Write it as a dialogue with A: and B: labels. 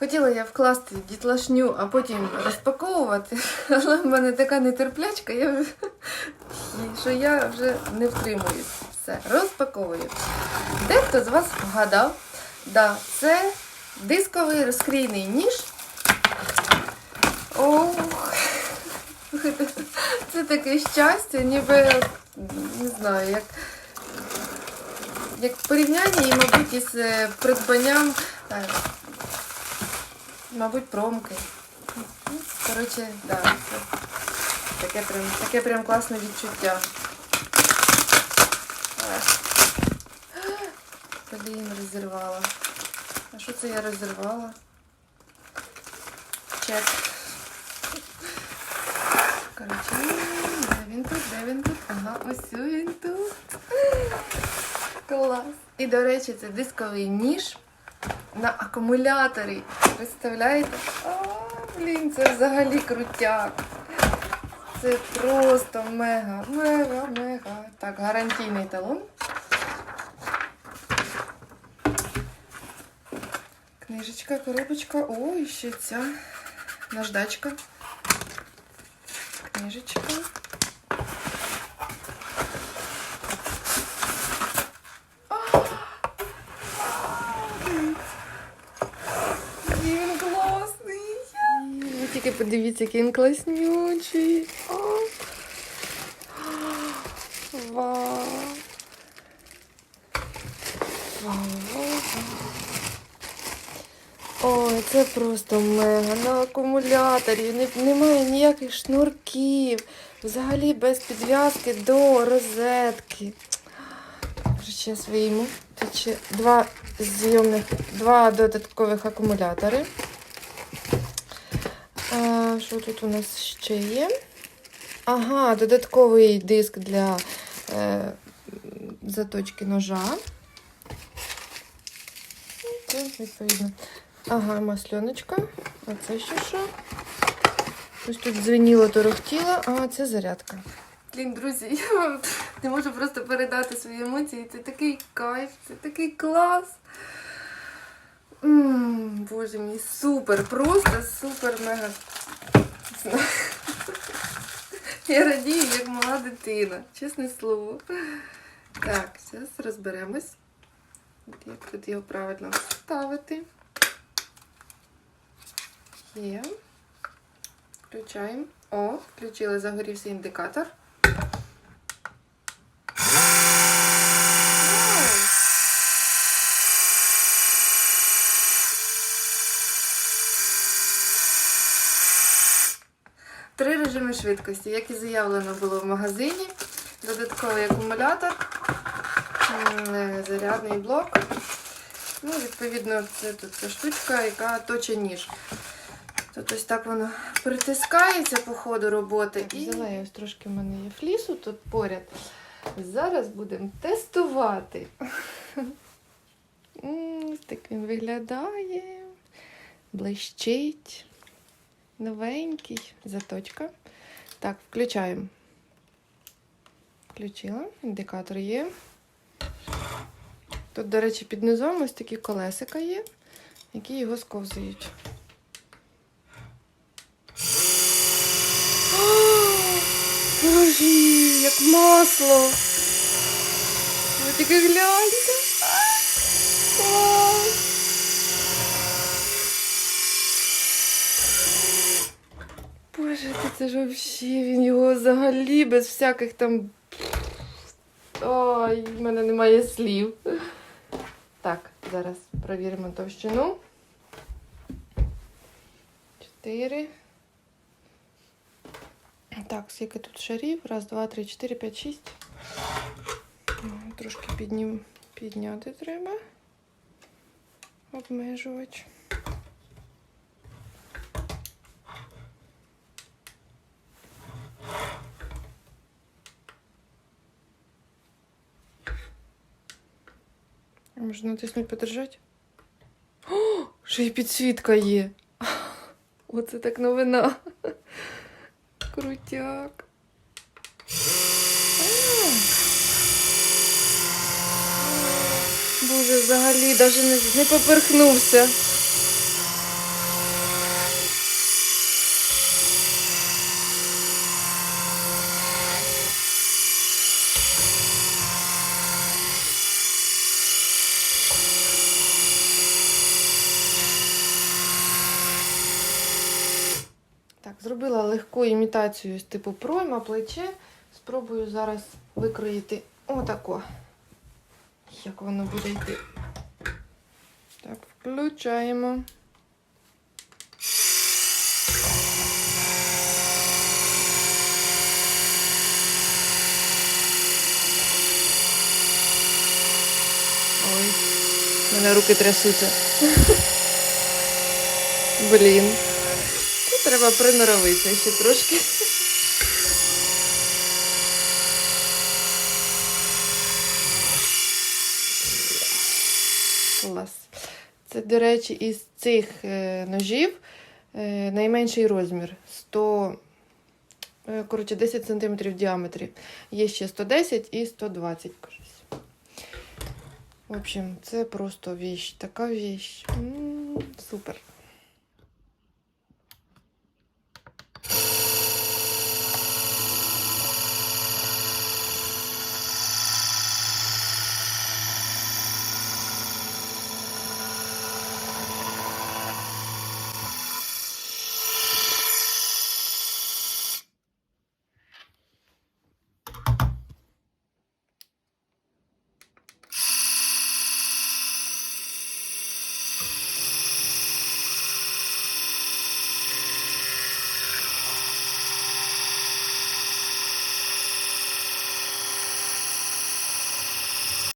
A: Хотіла я вкласти дітлашню, а потім розпаковувати, але в мене така нетерплячка, я... що я вже не втримуюсь. Все, розпаковую. Дехто з вас вгадав, да, це дисковий розкрійний ніж. Ох, це таке щастя, ніби не знаю, як, як в порівнянні, і, мабуть, із е, придбанням, е, мабуть, промки. Ну, Коротше, да, це таке прям, таке прям класне відчуття. Блін, розірвала. А що це я розірвала? Чек. Коротше, де він тут, де він тут? Ага, ось він тут. Клас. І, до речі, це дисковий ніж на акумуляторі. Представляєте? А, блін, це взагалі крутяк. Це просто мега, мега, мега. Так, гарантійний талон. Книжечка, коробочка. Ой, ще ця наждачка. Книжечка. Який Він класний. Ви тільки подивіться, який він класнючий. Ой, це просто мега. На акумуляторі не, немає ніяких шнурків. Взагалі без підв'язки до розетки. Тут ще два зйомних, два додаткових акумулятори. Що тут у нас ще є? Ага, додатковий диск для е, заточки ножа. Ну, Це відповідно. Ага, масльоночка. А це ще що? Ось тут дзвеніло, торохтіло, а це зарядка. Блін, друзі, я не можу просто передати свої емоції. Це такий кайф, це такий клас. М, Боже мій, супер, просто супер мега. Знаю. Я радію, як мала дитина, чесне слово. Так, зараз розберемось. Як тут його правильно ставити. Є. Включаємо. О, включили, загорівся індикатор. Вау! Три режими швидкості, як і заявлено було в магазині. Додатковий акумулятор, е, зарядний блок. Ну, відповідно, це тут ця штучка, яка точить ніж. Тут ось так воно притискається по ходу роботи. І... Взяла я ось трошки в мене є флісу тут поряд. Зараз будемо тестувати. Ось так він виглядає. Блищить. Новенький. Заточка. Так, включаємо. Включила. Індикатор є. Тут, до речі, під низом ось такі колесика є, які його сковзують. Боже, як масло. Ви тільки гляньте. Боже, це ж взагалі, він його взагалі без всяких там. Ой, в мене немає слів. Так, зараз провіримо товщину. Чотири. Так, скільки тут шарів? Раз, два, три, чотири, п'ять, шість. Трошки підняти треба. Обмежувач. Можна натиснути подержати? О, ще й підсвітка є. Оце так новина. Крутяк. Боже, взагалі навіть не, не поперхнувся. Зробила легку імітацію типу пройма, плече. Спробую зараз викроїти отако. Як воно буде йти. Так, включаємо. Ой, в мене руки трясуться. Блін. Треба приноровитися ще трошки. Клас. Це, до речі, із цих е, ножів е, найменший розмір 100, е, коротше, 10 см в діаметрі. Є ще 110 і 120, кажись. В общем, це просто віщ, така віщ. М, Супер.